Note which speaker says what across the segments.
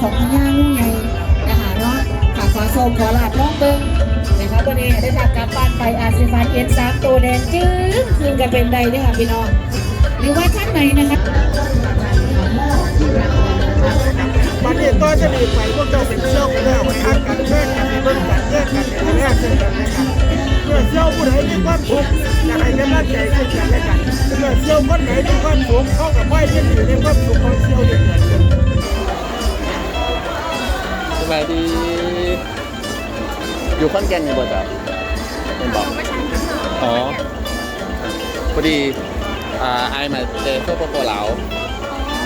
Speaker 1: ของพญางูใหญ่นะคะเนาะค่ะขอโซมขอลาดล่องเบิ้งนะคะวันนี้ได้ทำกลับบ้านไปอาซีฟานเอ็นสามตัวแดงจึ้งคืนกันเป็นใดเนี่ยค่ะพี่น้องหรือว่าท่านไหนนะคะ
Speaker 2: มันเองก็จะมีไปพวกเจ้าเป็นเชี่ยวเรื่องทักกันแย่งกันเบื้องกันแย่งกันในแรกซึ่งกันและกันเมื่อเชี่ยวผู้ใดมีความสุกข์จะให้กำลังใจซึ่งกันและกันเมื่อเชี่ยวคนไหนมีความสุกข์เข้ากับไม่ยึดถือในความสุกข์ของเชี่ยวเดียวกัน
Speaker 3: บายดี อยู่ขอนแก่นอยู่บ่จ้ะเป็นบอกอ๋อ พอดีอ่าไอายมาเจอโซโปโปเหลาว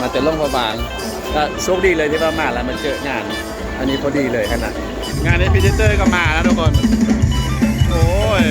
Speaker 3: มาเจอล่องพระบางก็โชคดีเลยที่ว่ามาแล้วมาเจองาน อันนี้พอดีเลยขนาด งานในพิจิเตอร์ก็มาแล้วทุกคน โอ้ย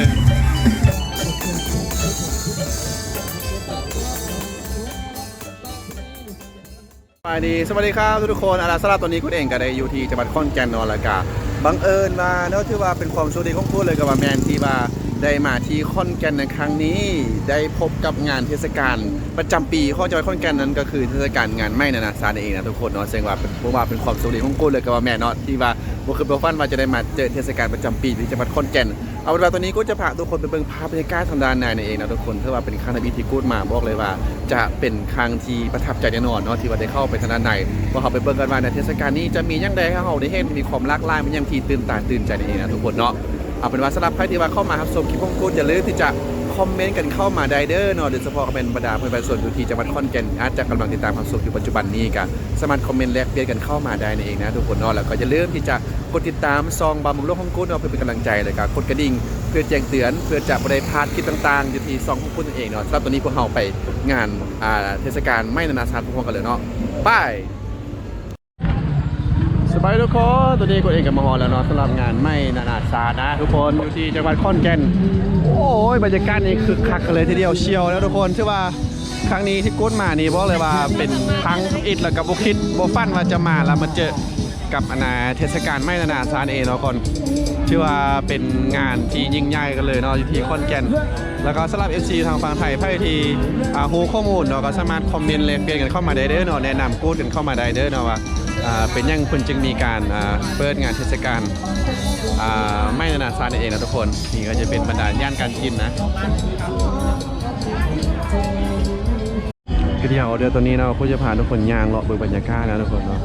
Speaker 3: สวัสดีสวัสดีครับทุกคนอาราสลาตัวนี้คุณเองก็ได้อยูทีจังหวัดขอนแก่นนอนละกาบังเอิญมาเนอะที่ว่าเป็นความโชคดีของคุณเลยกับว่าแมนที่ว่า ได้มาที่ขอนแก่นในครั้งนี้ ได้พบกับงานเทศกาลประจำปีข้อจังหวัดขอนแก่นนั้นก็คือเทศกาลงานไม้นานาชาตินั่นเองนะทุกคนเนาะแสดงว่าเป็นเพราะว่าเป็นความโชคดีของคุณเลยกับว่าแมนเนาะที่ว่าบ่คือเบลฟันว่าจะได้มาเจอเทศกาลประจำปีที่จังหวัดขอนแก่นเอาเว่าตอนนี้ก็จะพาทุกคนไปเบิ่งภาพบรรยากาศทางด้านในนั่นเองนะทุกคนเพื่อว่าเป็นครั้งในปีที่กูดมาบอกเลยว่า จะเป็นครั้งที่ประทับใจแน่นอนเนาะที่ว่าได้เข้าไปทางด้านในพอเขาไปเบิ่งกันว่าในเทศกาลนี้จะมีย่างใดให้เราได้เห็นมีความหลากหลายมันยังที่ตื่นตาตื่นใจนั่นเองนะทุกคนเนาะ เอาเป็นว่าสำหรับใครที่ว่าเข้ามาครับชมคลิปของกูดอย่าลืมที่จะคอมเมนต์กันเข้ามาได้เด้อเนาะโดยเฉพาะเป็นบรรดาเพื่อนๆส่วนอยู่ที่จังหวัดขอนแก่นอาจจะกำลังติดตามความสุขอยู่ปัจจุบันนี้กันสามารถคอมเมนต์แลกเปลี่ยนกันเข้ามาได้นั่นเองนะทุกคนเนาะแล้วก็อย่าลืมที่จะกดติดตามซองบามุงโลกของกูดเนาะเพื่อเป็นกำลังใจเลยครับกดกระดิ่งเพื่อแจ้งเตือนเพื่อจะบริพลาดคลิปต่างๆอยู่ที่ซองของคุณนั่นเองเนาะสำหรับตัวนี้พวกเราไปงานเทศกาลไม่นานาชาติพวกกันเลยเนาะบาย บายทุกคนตัวนี้กูเองกับมาฮอแล้วเนาะสำหรับงานไม่นานาชาตินะ ทุกคนอยู่ที่จังหวัดขอนแก่น โอ้ยบรรยากาศนี้คึกคักกันเลยทีเดียวเชียวแล้วทุกคนชื่อว่าครั้งนี้ที่กูดมานี่บอกเลยว่าเป็นครั้งอิดแล้วกับบุคิดโบฟันว่าจะมาแล้วมาเจอกับอนาเทศกาลไม่นานาชาติเองเนาะคนชื่อว่าเป็นงานที่ยิ่งใหญ่กันเลยเนาะอยู่ที่ขอนแก่น แล้วก็สำหรับ FC ทางฝั่งไทยไพ่ทีอาหูข้อมูลเนาะก็สามารถคอมเมนต์เลยเปลี่ยนกันเข้ามาได้เด้อเนาะแนะนำกูดกันเข้ามาได้เด้อเนาะว่า เป็นยังคุณจึงมีการาเปิดงานเทศกาลไม่นานาชาตินั่นเองนะทุกคน นี่ก็จะเป็นบรรดาย่านการกินนะคือที่เอาเดือตัวนี้เนาะผู้จะพาทุกคนย่างเลาะเบิ่งบรรยากาศนะทุกคนเนาะ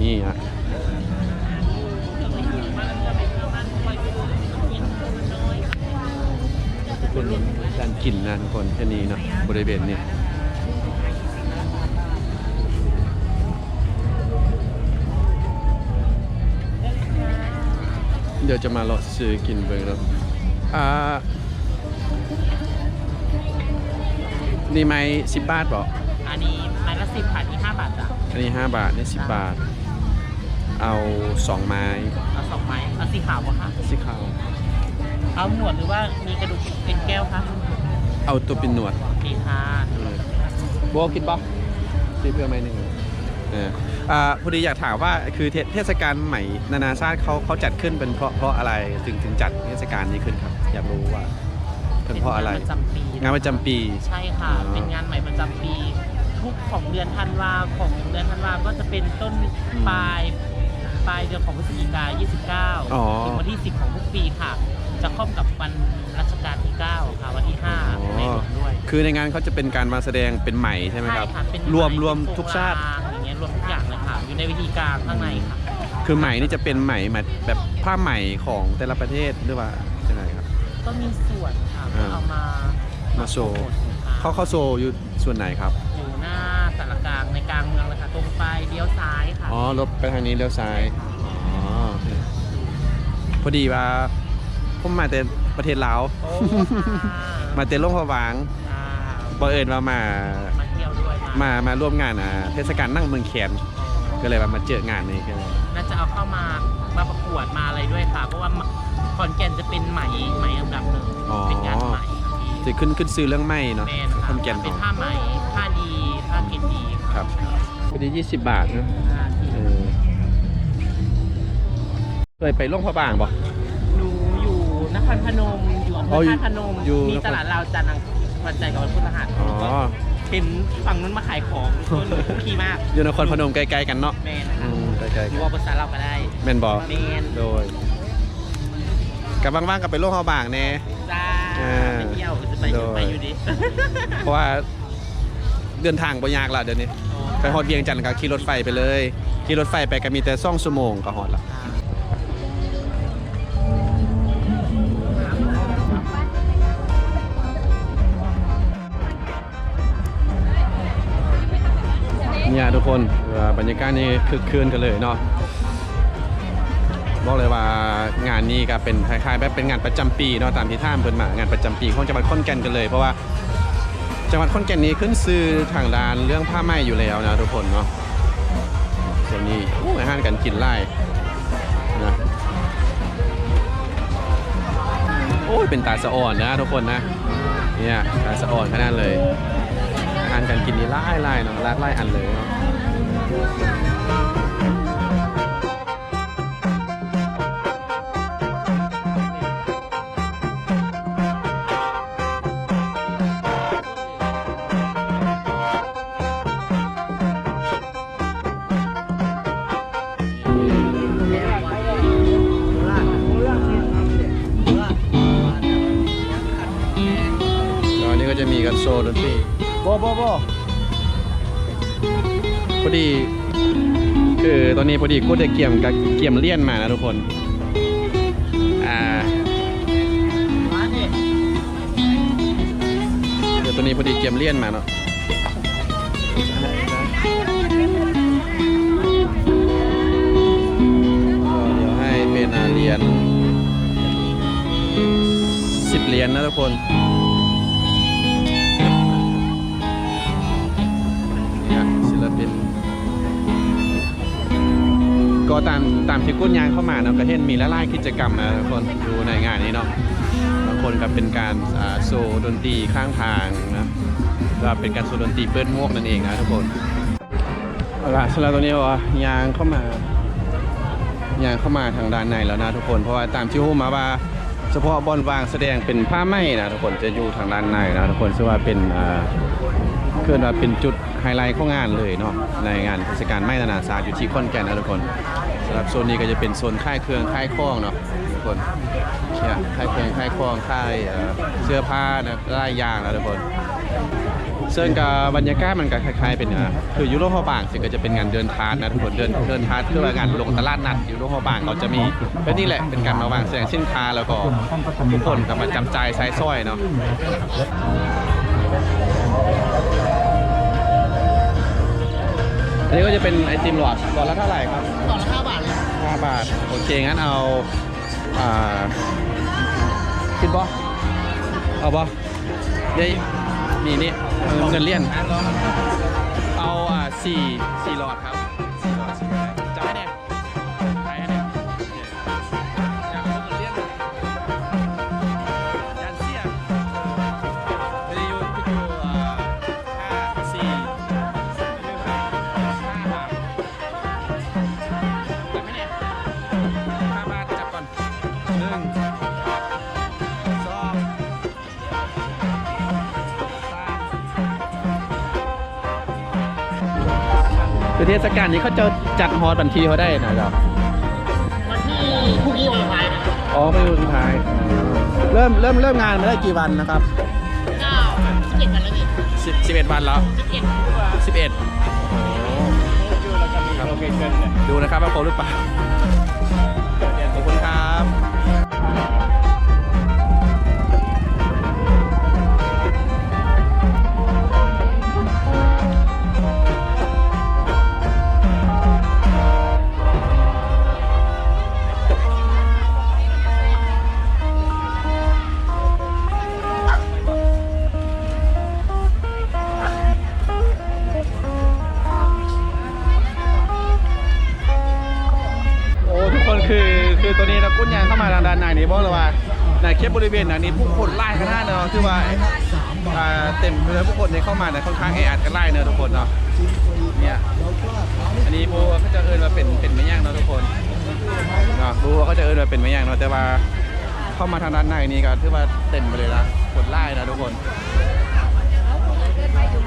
Speaker 3: นี่ฮะทุกคนการกินนะทุกคนแค่นี้เนาะบริเวณนี้ ดี๋ยวจะมาเลาะซื้อกินเบิ่งแล้วอ่านี่ไหมสิบบาทบอก
Speaker 4: อันนี้ไม้ละสิบค่ะที่ห้าบาทจ้ะ
Speaker 3: อันนี้ห้าบาทนี่สิบบาท เอาสองไม้
Speaker 4: เอาสองไม้เอาสีขาวปะคะ
Speaker 3: สีขาว
Speaker 4: เอาหนวดหรือว่ามีกระดูกเป็นแก้วคะ
Speaker 3: เอาตัวเป็นหนวด
Speaker 4: โอเคค่ะ
Speaker 3: โบกินปะซื้อเพื่อไหมหนึ่งเออ อ่าพอดีอยากถามว่าคือเทเทศกาลใหม่นานาชาติเขาเขาจัดขึ้นเป็นเพราะเพราะอะไรถึงถึงจัดเทศกาลนี้ขึ้นครับ อยากรู้ว่าเป็นเพราะอะไร
Speaker 4: งานประจำปี
Speaker 3: งานประจำปี
Speaker 4: ใช่ค่ะ
Speaker 3: อ๋อ
Speaker 4: เป็นงานใหม่ประจำปี ทุกของเดือนธันวาของเดือนธันวาก็จะเป็นต้นปลายปลายเดือนของพฤศจิกายน
Speaker 3: อ๋อ
Speaker 4: 29ถึงวันที่ 10 ของทุกปีค่ะ จะครอบกับวันรัชกาลที่ 9 ค่ะ วันที่5ในหลวงด้วย
Speaker 3: คือในงานเขาจะเป็นการมาแสดงเป็นใหม่ใช่ไหมครับ
Speaker 4: ค่ะเป็น
Speaker 3: รวม
Speaker 4: ไห
Speaker 3: รวมทุกชาติ
Speaker 4: โปรงลางอย่างเงี้ย รวมทุกอย่างเลยค่ะ อยู่ในวิธีการข้างในค่ะ
Speaker 3: คือใหม่นี่จะเป็นใหม่มาแบบผ้าใหม่ของแต่ละประเทศหรือว่ายังไงครับ
Speaker 4: ก็มีส่วนค่ะ
Speaker 3: อ่า
Speaker 4: เอามา
Speaker 3: มาโชว์
Speaker 4: โปรโมทสินค้า
Speaker 3: เขาเข้าโซอยู่ส่วนไหนครับ
Speaker 4: อยู่หน้าสารกลางในกลางเมืองเลยค่ะตรงไปเลี้ยวซ้ายค่ะ
Speaker 3: อ๋อรถไปทางนี้เลี้ยวซ้าย อ๋อโอเคพอดีว่าผมมาแต่ประเทศลาว
Speaker 4: โอ้ค่ะ
Speaker 3: มาเตล่งพะวาง
Speaker 4: อ่า
Speaker 3: บังเอิญว่ามา
Speaker 4: มาเที่ยวด้วย
Speaker 3: มามาร่วมงานอะเทศกาลนั่งเมืองแขนก็เลยว่ามาเจองานนี้กัน
Speaker 4: น่าจะเอาเข้ามามาประกวดมาอะไรด้วยค่ะ เพราะว่าขอนแก่นจะเป็นไหมไหมอันดับหนึ่ง
Speaker 3: อ๋อ
Speaker 4: เป็นงานไหมค่ะพี่
Speaker 3: จะขึ้นขึ้นซื้อเรื่องไม่เนาะ
Speaker 4: แมนค่ะ
Speaker 3: คอนแก่น
Speaker 4: เป็น
Speaker 3: เนาะ
Speaker 4: ผ้าไหมผ้าดีผ้าเกรดดี
Speaker 3: ครับพอดี20บาทเนาะ
Speaker 4: ผ้าที่
Speaker 3: เออเคยไปล่งพระบางบ่
Speaker 4: หนูอยู่นครพนมอยู่อำเภ
Speaker 3: อ๋อ
Speaker 4: อ
Speaker 3: อยู่
Speaker 4: ท่าตุพนม
Speaker 3: อยู่
Speaker 4: มีตลาดลาวจันทร์อังวันใจกับวันพุธรหัส
Speaker 3: อ๋อ
Speaker 4: เห็นฝั่งนู้นมาขายของต้นคุกคีมาก
Speaker 3: อยู่นครพนมไกลๆกันเนาะ
Speaker 4: แมน
Speaker 3: อืมไกลๆ
Speaker 4: ห
Speaker 3: กั
Speaker 4: รื
Speaker 3: น
Speaker 4: อว่าภาษาเราก็ได้
Speaker 3: แม่นบ่
Speaker 4: แมน
Speaker 3: โดยกับว่างๆกับไปโลกเฮาบางแน่
Speaker 4: จ้า
Speaker 3: อ่า
Speaker 4: ไปเที่ยวจะไปอยู่
Speaker 3: โดย
Speaker 4: ไปอยู่ดิ
Speaker 3: เพราะว่าเดินทางบ่ยากละเดี๋ยวนี้ไปฮอดเวียงจันทร์ก็ขี่รถไฟไปเลยขี่รถไฟไปก็มีแต่2ชั่วโมงก็ฮอดละ เนี่ยทุกคนบรรยากาศนี่คึกคืนกันเลยเนาะบอกเลยว่างานนี้ก็เป็นคล้ายๆแบบเป็นงานประจำปีเนาะตามที่ท่ามเพิ่นมางานประจำปีของจังหวัดขอนแก่นกันเลย เพราะว่าจังหวัดขอนแก่นนี้ขึ้นซื้อทางด้านเรื่องผ้าไหมอยู่แล้วนะทุกคนเนาะเดี๋ยวนี้โอ้อาหารกันกินไล่นะโอ้ยเป็นตาสะอ่อนนะทุกคนนะเนี่ยตาสะอ่อนขนาดเลย อาหารการกินนี่ไล่ไล่เนาะไล่ไล่อันเลยเนาะแล้วอันนี้ก็จะมีกันโซนดนตรี
Speaker 2: บ่บ่บ่
Speaker 3: พอดี คือตอนนี้พอดีกูได้เกี่ยมกับเกี่ยมเลี่ยนมานะทุกคน อ่า
Speaker 4: มาดิ
Speaker 3: เดี๋ยวตัวนี้พอดีเกี่ยมเลี่ยนมาเนาะก็เดี๋ยวให้เป็นอ่าเหรียญสิบเหรียญนะทุกคน ก็ตามตามที่กุ้นยางเข้ามาเนาะก็เห็นมีละลายกิจกรรมนะทุกคนดูในงานนี้เนาะบางคนก็เป็นการโซดนตรีข้างทางนะก็เป็นการโซดนตรีเปิดหมวกนั่นเองนะทุกคนเอาล่ะสำหรับตัวนี้ว่ายางเข้ามายางเข้ามาทางด้านในแล้วนะทุกคนเพราะว่าตามที่รู้มาว่าเฉพาะบอลวางแสดงเป็นผ้าไหมนะทุกคนจะอยู่ทางด้านในนะทุกคนซึ่งว่าเป็นอ่าเพื่อนว่าเป็นจุด ไฮไลท์ของงานเลยเนาะในงานเทศกาลไม้นานาศาอยู่ที่ขอนแก่นนะทุกคนสำหรับโซนนี้ก็จะเป็นโซนค่ายเครื่องค่ายคล้องเนาะทุกคนเนี่ยค่ายเครื่องค่ายคล้องค่ายเสื้อผ้านะลายยางนะทุกคนซึ่งกับบรรยากาศมันก็คล้ายๆเป็นอ่าคือยุโรปฮอบางซึ่งก็จะเป็นงานเดินทาร์นะทุกคนเดินเดินทาร์ตคือว่างานลงตลาดนัดยุโรปฮอบางเขาจะมีเป็นี่แหละเป็นการมาวางแสดงสินค้าแล้วก็ทุกคนก็มาจำจ่ายใช้สร้อยเนาะ อันนี้ก็จะเป็นไอติมหลอดหลอดละเท่าไหร่ครับ
Speaker 4: ต่อละห้าบาทเลย
Speaker 3: 5บาท โอเค งั้นเอา อ่าคิดบอเอาบอเดี๋ยวมีนี่เอาเงินเลี่ยน เอาอ่าสี่สี่หลอดครับ คือเทศกาลนี้เขาจะจัดฮอตบัญชีเขาได้นะครับ
Speaker 4: วันที่พรุ่งนี้วันสุดท้ายนะ
Speaker 3: อ๋อไปดูสุดท้าย เริ่มเริ่มเริ่มงานมาได้กี่วันนะครับ
Speaker 4: เก้าสิบเอ็ดวันแล้วนี่
Speaker 3: สิบสิบเอ็ดวันแล้ว
Speaker 4: สิบเอ็ด
Speaker 3: สิบเอ็ดดูนะครับว่าครบหรือเปล่า อย่างเนาะแต่ว่าเข้ามาทางด้านในนี่ก็ถือว่าเต็มไปเลยนะคนไล่นะทุกคน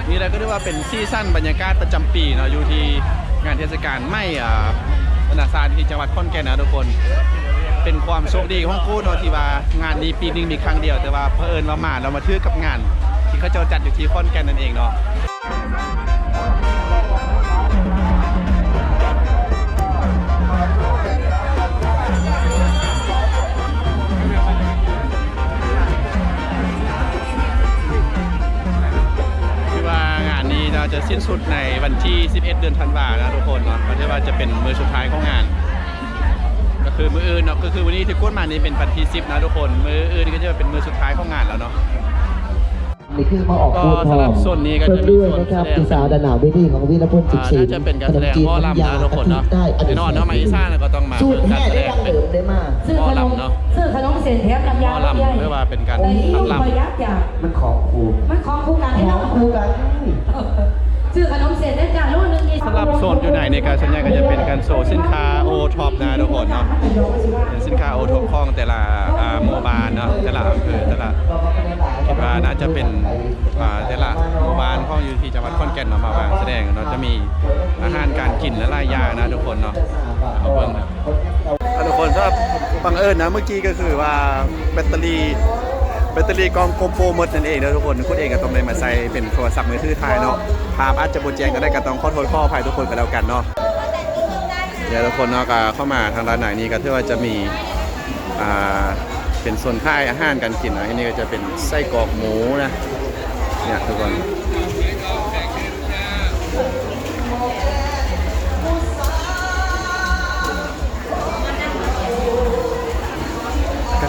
Speaker 1: นี่
Speaker 3: เราก็เรียกว่าเป็นซีซั่นบรรยากาศประจำปีเนาะอยู่ที่งานเทศกาลไม่อ่าบรรณาซานที่จังหวัดขอนแก่นนะทุกคน เป็นความโชคดีของกูเนาะที่ว่างานนี้ปีนึงมีครั้งเดียว แต่ว่าเผอิญว่ามาเรามาเทือกับงาน ที่เขาเจะจัดอยู่ที่ขอนแก่นนั่นเองเนาะ จะสิ้นสุดในวันที่ 11 เดือนธันวานะทุกคนเนาะก็ถือว่าจะเป็นมือสุดท้ายของงาน ก็คือมืออื่นเนาะก็คือวันนี้ที่ก้นมานี่เป็นวันที่10นะทุกคนมืออื่นก็จะเป็นมือสุดท้ายของงานแล้วเนาะ
Speaker 5: นี่คือมาออก
Speaker 3: ก็
Speaker 5: บูธพ
Speaker 3: สำห
Speaker 5: ร้
Speaker 3: รั
Speaker 5: อบม
Speaker 3: ส่วนนี้ก็จะมี
Speaker 5: เพิ่มด้วย
Speaker 3: ส่วน
Speaker 5: นะครับ
Speaker 3: แสดง
Speaker 5: ปีศาจดานาวเวทีของวีรพลจิต
Speaker 3: อ่า
Speaker 5: ศิล
Speaker 3: น่าจะเป็นการแสดงหม้อลำนะทุกคนเนาะ
Speaker 5: ได้อัน
Speaker 3: แน่นอนเนาะมาอีซ่าเนี่ยก็ต้องมา
Speaker 5: สูตร
Speaker 3: เพื่อ
Speaker 5: แท้
Speaker 3: การแสดง
Speaker 5: ได้ดังเดิมได้มาก
Speaker 6: ซื้อ
Speaker 3: หม้อ
Speaker 6: ขนม
Speaker 3: ลำเนาะ
Speaker 6: ซื้อขนมเส้นแถมน้ำ
Speaker 3: หม้
Speaker 6: ยา
Speaker 3: อ
Speaker 6: ลำไย
Speaker 3: ลำไม่ว่าเป็นการ
Speaker 6: แต่ที่
Speaker 3: ทำ
Speaker 6: ลูก
Speaker 3: ลำ
Speaker 6: ประยักษ์จ้ะ
Speaker 5: มันของครู
Speaker 6: มันของคู่กัน
Speaker 5: ข
Speaker 6: ให้
Speaker 5: อ
Speaker 6: น้องง
Speaker 5: ครูกัน
Speaker 6: ซื้อขนมเส้นได้จ้ะลูกหนึงยี่
Speaker 3: สำหรับโซนอยู่ไหนในการสัญญาก็จะเป็นการโซนสินค้าโอท็อปนะทุกคนเนาะเป็นสินค้าโอท็อปของแต่ละอ่าโมบานเนาะแต่ละอำเภอแต่ละคิดว่าน่าจะเป็นอ่าแต่ละหมู่บ้านของอยู่ที่จังหวัดขอนแก่นเนาะมาวางแสดงเนาะจะมีอาหารการกินและหลายอย่างนะทุกคนเนาะเอาเบิ่งนะทุกคนถ้าบังเอิญนะเมื่อกี้ก็คือว่าแบตเตอรี่ แบตเตอรี่กองโกโปรหมดนั่นเองนะทุกคนคุณเองก็ต้องได้มาใส่เป็นโทรศัพท์มือถือถ่ายเนาะภาพอาจจะบนแจงก็ได้ก็ต้องขอโทษข้ออภัยทุกคนกันแล้วกันเนาะเดี๋ยวทุกคนเนาะก็เข้ามาทางร้านไหนนี้ก็ถือว่าจะมีอ่าเป็นส่วนค่ายอาหารการกินนะที่นี่ก็จะเป็นไส้กรอกหมูนะเนี่ยทุกคน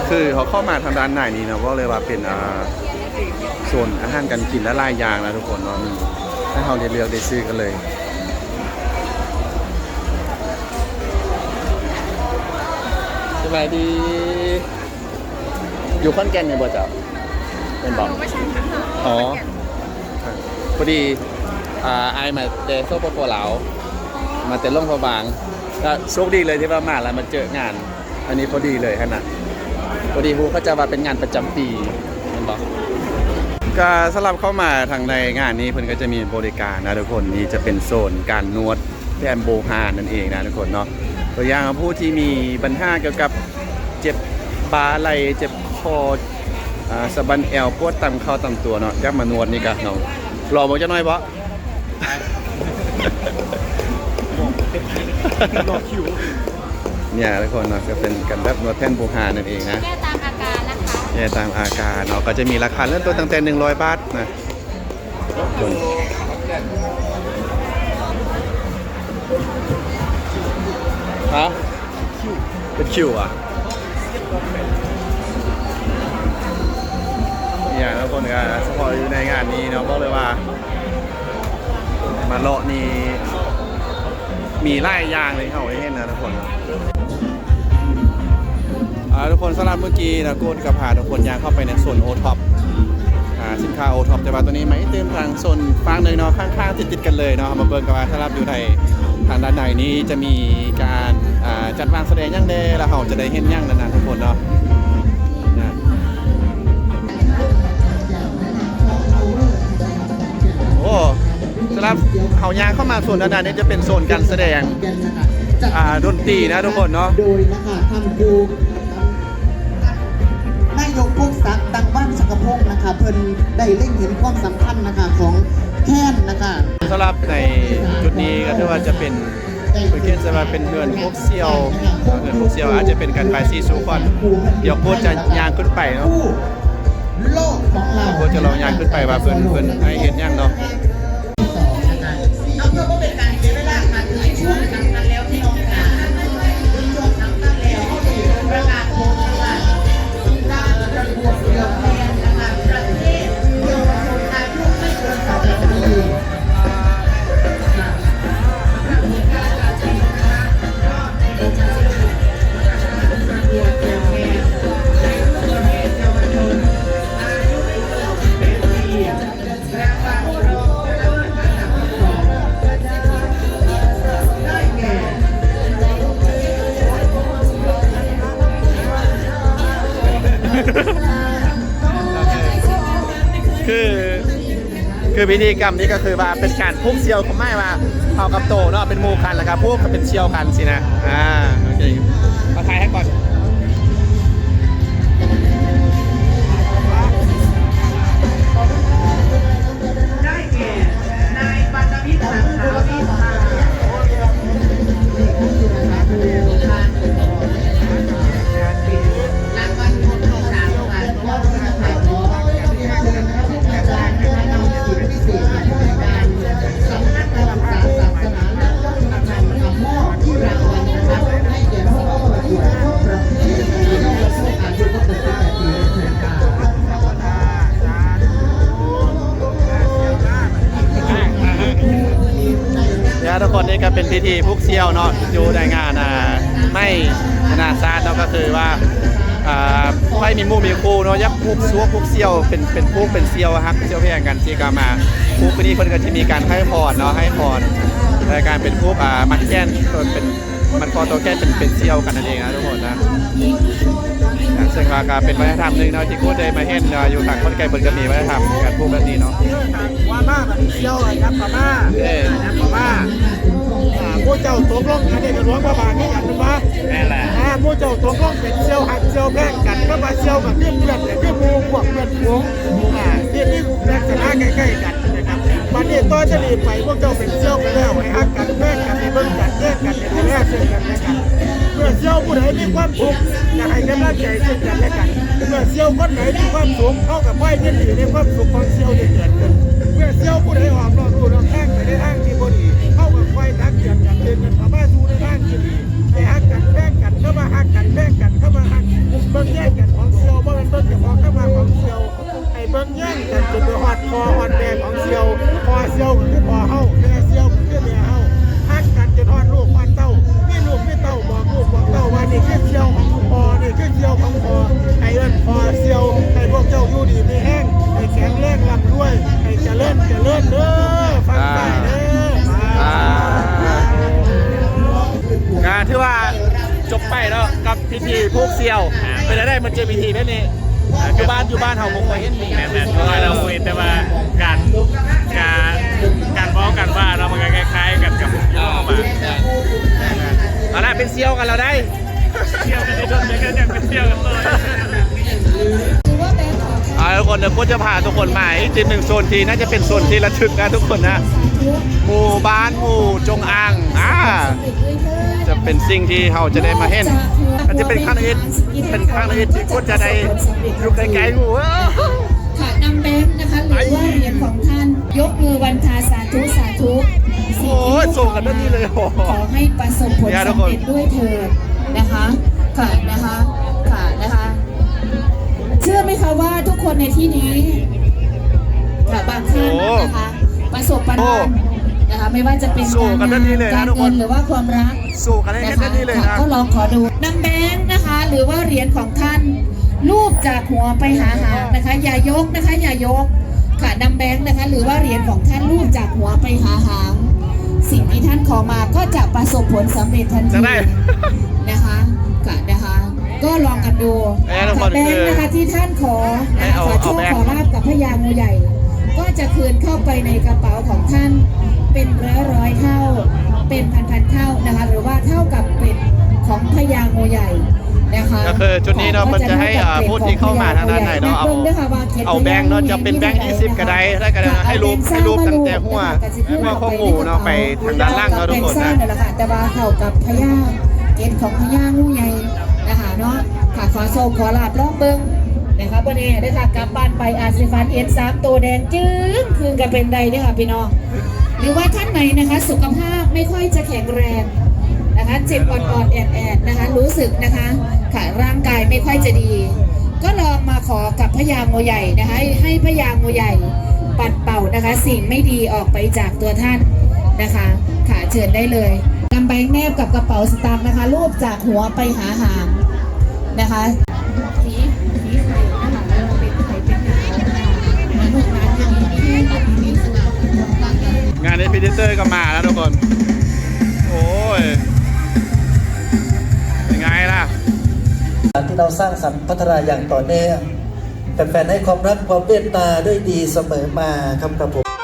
Speaker 3: คือเขาเข้ามาทางด้านไหนนี้นะก็เลยว่าเป็นอ่าส่วนอาหารการกินและลายยางนะทุกคนเนาะมีให้เราได้เลือกได้ซื้อกันเลยสบายดี อยู่ขอนแก่นเนี่ยบ่เจ้าเป็นบอกอ๋อครับพอดีอ่าไอายมาเตะโซโปโปเหลามาเตะล่องพระบางก็โชคดีเลยที่ว่ามาแล้วมาเจองาน อันนี้พอดีเลยขนาด พอดีฮูเขาจะว่าเป็นงานประจำปีเป็นบอกก็สำหรับเข้ามาทางในงานนี้เพิ่นก็จะมีบริการนะทุกคนนี่จะเป็นโซนการนวดแอมโบฮานนั่นเองนะทุกคนเนาะตัวอย่างผู้ที่มีปัญหาเกี่ยวกับเจ็บบ่าไหล่เจ็บคออ่าสะบันแอวปวดตามเข้าตามตัวเนาะยักมานวดนี่กะเนาะรอบอกจะน้อยบ่เนี่ยทุกคนเนาะก็เป็นกันแบบนวดแท่นบูฮานั่นเองนะ
Speaker 7: แก้ตามอาการนะคะ
Speaker 3: เนี่ยตามอาการเนาะก็จะมีราคาเริ่มต้นตั้งแต่ 100 บาทนะคนฮะเป็นคิวอะเนี่ยแล้วคนก็สปอร์ตอยู่ในงานนี้เนาะบอกเลยว่า มาเลาะนี่มีไล่ยางเลยเขาให้เห็นนะทุกคนนะอ่า ทุกคนสำหรับเมื่อกี้นะกูกับพาทุกคนยางเข้าไปในโซนโอท็อปสินค้าโอท็อปแต่ว่าตัวนี้ไม่เต็มทางโซนฟังเลยเนาะข้างๆติดๆกันเลยเนาะมาเบิ่งกันว่าสำหรับอยู่ในทางด้านในนี้จะมีการจัดวางแสดงย่างเดแล้วเขาจะได้เห็นย่างนั้นๆทุกคนเนาะโอ้สำหรับเขายางเข้ามาโซนด้านในนี้จะเป็นโซนการแสดงดนตรีนะทุกคนเนาะ
Speaker 5: โดยนะคะทำครู นายกพงศักดิ์ดังบ้านสักพงศ์นะคะเพิ่นได้เล่งเห็นความสำคัญนะคะของแค้นนะคะ
Speaker 3: สำหรับในจุดนี้ก็ถือว่าจะเป็นเป็นเกณฑ์จะมาเป็นเฮือนพวกเซียวเฮือนพวกเซียวอาจจะเป็นการบายซีซูคอนเดี๋ยวโค้ชจะยางขึ้นไปเนาะ
Speaker 5: คู่โลกของเรา
Speaker 3: โค้ชจะลองยางขึ้นไปว่าเพิ่นเพิ่นให้เห็นยังเนาะ
Speaker 5: คือพิ
Speaker 3: ธีกรรมนี้ก็คือว่าเป็นการพุกเชียวของไม่มาเอากับโตเนาะเป็นมูกันแล้วครับพวกเป็นเชียวกันสินะอ่าโอเคมา
Speaker 5: ทายให้ก่อน
Speaker 3: พิธีพุกเซียวเนาะอยู่ในงานอ่าไม่นาซาดเนาะก็คือว่าอ่าไม่มีหมู่มีคู่เนาะยักพุกซัวพุกเซียวเป็นเป็นพุกเป็นเซียวฮักเซียวเพียงกันที่ก็มาพุกนี้เพิ่นก็จะมีการให้พรเนาะให้พรในการเป็นพุกอ่ามันแก้นส่วนเป็นมันคอตัวแก้นเป็นเป็นเซียวกันนั่นเองนะทุกคนนะซึ่งว่าก็เป็นวัฒนธรรมหนึ่งเนาะที่กูได้มาเห็นเนาะอยู่ทางคนไกลเปิดก็มีวัฒนธรรมการพูดแบบนี้เนาะ
Speaker 2: ว่ามาแบบเที่ยวอะครับพม่า
Speaker 3: เอ้ย
Speaker 2: นะพม่าอ่า ผู้เจ้าตกลงกันในหลวงพระบาทนี่กันเป็นว่า
Speaker 3: นั่นแหละ
Speaker 2: อ่าผู้เจ้าตกลงเป็นเชี่ยวหักเชี่ยวแพงกันก็มาเชี่ยวกับเพื่อนเพื่อนแต่เพื่อนหมูพวกเพื่อนฝูงอ่าที่นี่ลักษณะใกล้ๆกันนะครับวันนี้ต่อจะรีไปพวกเจ้าเป็นเชี่ยวกันแล้วให้ฮักกันแพงกันให้เบิ่งกันแยกกันให้ดูแลซึ่งกันและกันเมื่อเชี่ยวผู้ใดมีความทุกข์จะให้กำลังใจซึ่งกันและกันเมื่อเชี่ยวคนไหนมีความสุขเท่ากับไว้ยินดีในความสุขของเชี่ยวที่เกิดขึ้นเมื่อเชี่ยวผู้ใดออกนอกลู่นอกทางไปในทางที่บ่ดีเข้า กับไฟทักเกียรกันเดินกันเข้ามาสู่ในทางที่ดีให้ฮักกันแบ่งกันเข้ามาฮักกันแบ่งกันเข้ามาฮักเบิ่งแย่งกันของเชี่ยวบ่เป็นเบิ่งเฉพาะเข้ามาของเชี่ยวให้เบิ่งแย่งกันจนไปฮอดคอฮอดแม่ของเชี่ยวพอเชี่ยวคือพอเฮาแม่เชี่ยวคือแม่เฮาฮักกันจนฮอดลูกฮอดเต้ามีลูกมีเต้าบอกลูกบอกเต้าว่านี่คือเชี่ยวของพอนี่คือเชี่ยวของพอให้เอิ้นพอเชี่ยวให้พวกเจ้าอยู่ดีมีแห้งให้แข็งแรงร่ำรวยให้จะเจริญเจริญเด้อา
Speaker 3: งานที่ว่าจบไปเนาะกับพิธีพูกเซียวเป็นอะไรมันเจอพิธีแบบนี้อยู่บ้านอยู่บ้านเฮาคงไม่เห็นมี
Speaker 7: แม่นๆเพราะว่าเราคุยแต่ว่าการการการบอกกันว่าเรามันก็คล้ายๆ กันกับย่อมา
Speaker 3: เอาล่ะเป็นเซียวกันเราได้
Speaker 7: เที่ยวกันในช่วงนี้ก็ยังเป็นเที่ยวกันเลย
Speaker 3: อ่าทุกคนเดี๋ยวกูจะพาทุกคนมาอีกจุดหนึ่งโซนที่น่าจะเป็นโซนที่ระทึกนะทุกคนนะ หมู่บ้านหมู่จงอางอ่าจะเป็นสิ่งที่เราจะได้มาเห็นอาจจะเป็นครั้งแรกเป็นครั้งแรกที่กูจะได้อยู่ไกลๆหมู่เว้ย
Speaker 1: ค่ะนำแบงค์นะคะหรือว่าเหรียญของท่านยกมือวันทาสาธุสาธุสิ่ง
Speaker 3: โอ้ย
Speaker 1: ที่
Speaker 3: ส่งกันแบบนี้เลยโอ้โห
Speaker 1: ขอให้ประสบผล
Speaker 3: เนี่ยทุก
Speaker 1: สำ
Speaker 3: คน
Speaker 1: เร็จด้วยเถิดนะคะค่ะนะคะค่ะนะคะ เชื่อไหมคะว่าทุกคนในที่นี้ค่ะบางท่านนะคะ ประสบปัญหานะคะไม่ว่าจะเป็น
Speaker 3: สู้
Speaker 1: การ
Speaker 3: กัน
Speaker 1: งา
Speaker 3: แบบนี้
Speaker 1: น
Speaker 3: เลยนะ
Speaker 1: การ
Speaker 3: ทุกคน
Speaker 1: เงินหรือว่าความรัก
Speaker 3: สู้กันให้
Speaker 1: นะ
Speaker 3: แค่
Speaker 1: คะ
Speaker 3: นี้เลย
Speaker 1: ค่ะ
Speaker 3: นะ
Speaker 1: ก็ลองขอดูนำแบงค์นะคะ หรือว่าเหรียญของท่านรูปจากหัวไปหาหางนะคะ อย่ายกนะคะ อย่ายกค่ะนำแบงค์นะคะ หรือว่าเหรียญของท่านรูปจากหัวไปหาหาง สิ่งที่ท่านขอมาก็จะประสบผลสำเร็จทัน
Speaker 3: จะ
Speaker 1: ที
Speaker 3: ได้
Speaker 1: นะคะค่ะนะคะ ก็ลองกันดู
Speaker 3: เอ้ยทุกคน
Speaker 1: ค่ะแบง
Speaker 3: คือ
Speaker 1: ค์นะคะที่ท่านขอ
Speaker 3: ให้
Speaker 1: นะคะ
Speaker 3: เอา
Speaker 1: ขอโช
Speaker 3: เอา
Speaker 1: ค
Speaker 3: แบงค์
Speaker 1: ขอลาบกับพญางูใหญ่ ก็จะคืนเข้าไปในกระเป๋าของท่านเป็นร้อยร้อยๆเท่า เป็นพันพันๆเท่านะคะ หรือว่าเท่ากับเป็ดของพญางูใหญ่นะคะ
Speaker 3: ก็คือชุดนี้เนาะมันจะให้อ่าผู้ที่เข้ามาทางด้านไหนเนาะเอา
Speaker 1: บิ่งด้วยค่ะว่าขียน
Speaker 3: เอาแบงค์เนาะจะเป็นแบงค์20ก็ได้แล้วก็ได้ให้รูปให้รูปตั้งแต่หัวหัวข้อหมูเนาะไปทางด้านล่างเนาะทุกคน
Speaker 1: แบงค์ซ่า
Speaker 3: นะ
Speaker 1: นั่นแหละค่ะแต่ว่าเข้ากับพญาเกณฑ์ของพญางูใหญ่นะคะเนาะค่ะขอโชคขอลาบลองเบิ้ง นะครับวันนี้ได้ค่ะกลับบ้านไปอาซิฟันเอ็นสามตัวแดงจึ้งคืนกันเป็นใดเด้อค่ะพี่น้องหรือว่าท่านไหนนะคะ สุขภาพไม่ค่อยจะแข็งแรงนะคะเจ็บอ่อนๆแอดๆนะคะ รู้สึกนะคะค่ะร่างกายไม่ค่อยจะดี ก็ลองมาขอกับพญางูใหญ่นะคะให้พญางูใหญ่ปัดเป่านะคะ สิ่งไม่ดีออกไปจากตัวท่านนะคะค่ะเชิญได้เลยนำแบงค์แนบกับกระเป๋าสตางค์นะคะ รูปจากหัวไปหาหางนะคะ ไปดิ
Speaker 3: เตอร์ก็มาแล้วทุกคน โอ้ยเป็นไงล่ะ
Speaker 8: ที่เราสร้างสรรค์พัฒนาอย่างต่อเนื่องแฟนๆให้ความรักความเมตตาด้วยดีเสมอมาครับครับผม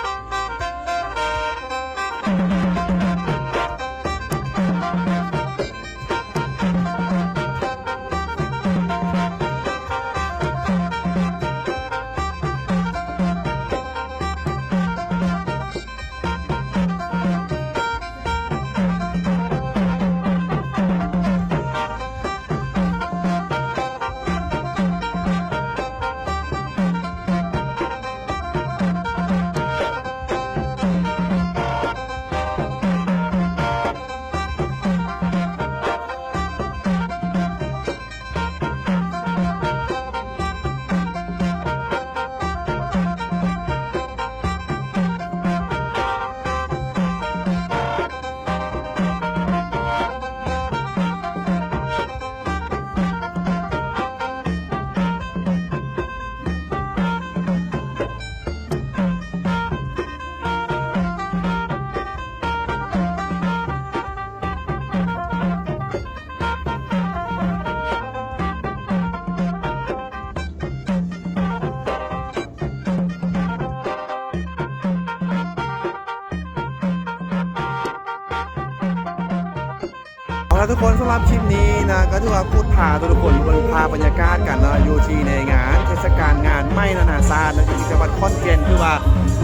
Speaker 3: ละทุกคนสำหรับคลิปนี้นะก็ถือว่าพูดพาทุกคนบนพาบรรยากาศกันเนาะอยู่ที่ในงาน เทศกาลงานไม่นานาชาตินะที่จังหวัดขอนแก่นคือว่า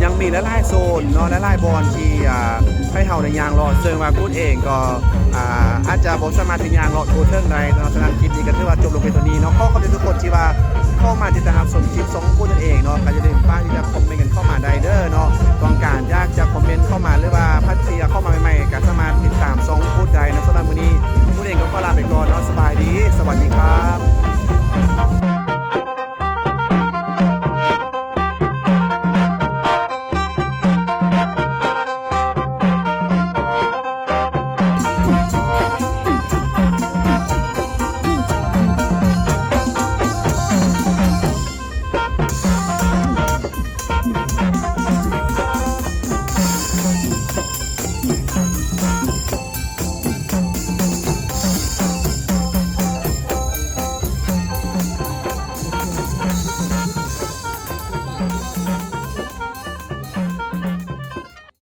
Speaker 3: ยังมีหลายๆโซนเนาะหลายๆบอลที่อ่าให้เฮาในยางรอดซึ่งว่าพูดเองก็อ่าอาจจะบ่สามารถถึงยางรอดโทเทิงใดเนาะฉะนั้นคลิปนี้ก็ถือว่าจบลงไปตัวนี้เนาะขอขอบคุณทุกคนที่ว่าเข้ามาติดตามชมคลิปสองคู่นั่นเองเนาะก็จะได้ฟ้าที่จะคอมเมนต์กันเข้ามาได้เด้อเนาะต้องการอยากจะคอมเมนต์เข้ามาหรือว่าพัฒนาเข้ามาใหม่ๆก็สามารถติดตามช่อง